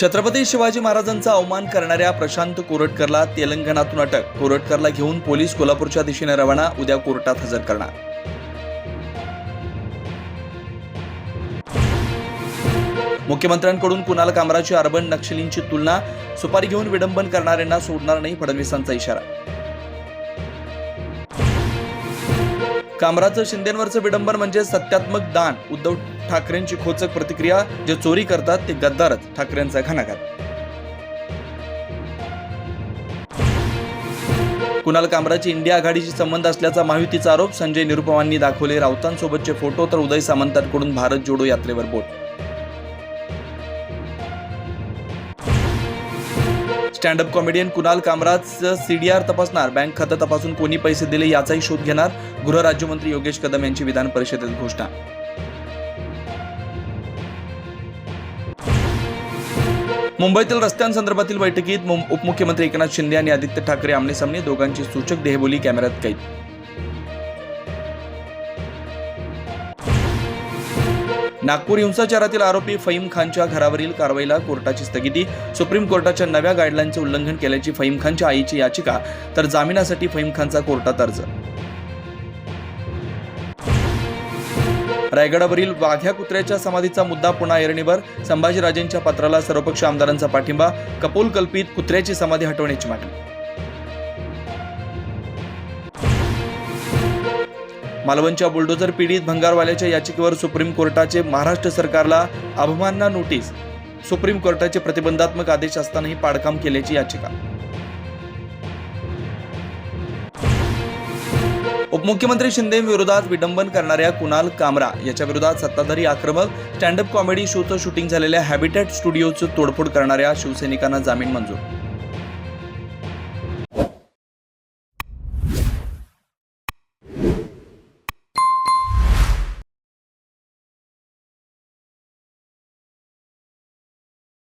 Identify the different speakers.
Speaker 1: छत्रपती शिवाजी महाराजांचा अवमान करणाऱ्या प्रशांत कोरटकरला तेलंगणातून अटक. कोरटकरला घेऊन पोलीस कोल्हापूरच्या दिशेने रवाना उद्या कोर्टात हजर करणार. मुख्यमंत्र्यांकडून कुणाल कामराची अर्बन नक्षलींची तुलना? सुपारी घेऊन विडंबन करणाऱ्यांना सोडणार नाही फडणवीसांचा इशारा. कामराचं शिंदेवरचं विडंबन म्हणजे सत्यात्मक दान. उद्धव ठाकरेंची खोचक प्रतिक्रिया जे चोरी करतात ते गद्दारच ठाकरेंचा घणाघात. कुणाल कामराची इंडिया आघाडीशी संबंध असल्याचा माहितीचा आरोप संजय निरुपमांनी दाखवले. राऊतांसोबतचे फोटो तर उदय सामंतांकडून भारत जोडो यात्रेवर बोट. स्टँडअप कॉमेडियन कुणाल कामराजचं सीडीआर तपासणार. बँक खातं तपासून कोणी पैसे दिले याचाही शोध घेणार गृह राज्यमंत्री योगेश कदम यांची विधान परिषदेत घोषणा. मुंबईतील रस्त्यांसंदर्भातील बैठकीत उपमुख्यमंत्री एकनाथ शिंदे आणि आदित्य ठाकरे आमनेसामने दोघांची सूचक देहबोली कॅमेऱ्यात कैद. नागपूर हिंसाचारातील आरोपी फईम खानच्या घरावरील कारवाईला कोर्टाची स्थगिती. सुप्रीम कोर्टाच्या नव्या गाईडलाईनचे उल्लंघन केल्याची फईम खानच्या आईची याचिका तर जामिनासाठी फईम खानचा कोर्टात अर्ज. रायगडावरील वाघ्या कुत्र्याच्या समाधीचा मुद्दा पुन्हा ऐरणीवर संभाजीराजेंच्या पत्राला सर्वपक्ष आमदारांचा पाठिंबा कपोल कल्पित कुत्र्याची समाधी हटवण्याची मागणी. मालवणच्या बुलडोझर पीडित भंगारवाल्याच्या याचिकेवर सुप्रीम कोर्टाचे महाराष्ट्र सरकारला अवमानना नोटीस. सुप्रीम कोर्टाचे प्रतिबंधात्मक आदेश असतानाही पाडकाम केल्याची याचिका. उपमुख्यमंत्री शिंदे विरोधात विडंबन करणाऱ्या कुणाल कामरा याच्या विरोधात सत्ताधारी आक्रमक स्टँडअप कॉमेडी शोचं शूटिंग झालेल्या हॅबिटेट स्टुडिओचं तोडफोड करणाऱ्या शिवसैनिकांना जामीन मंजूर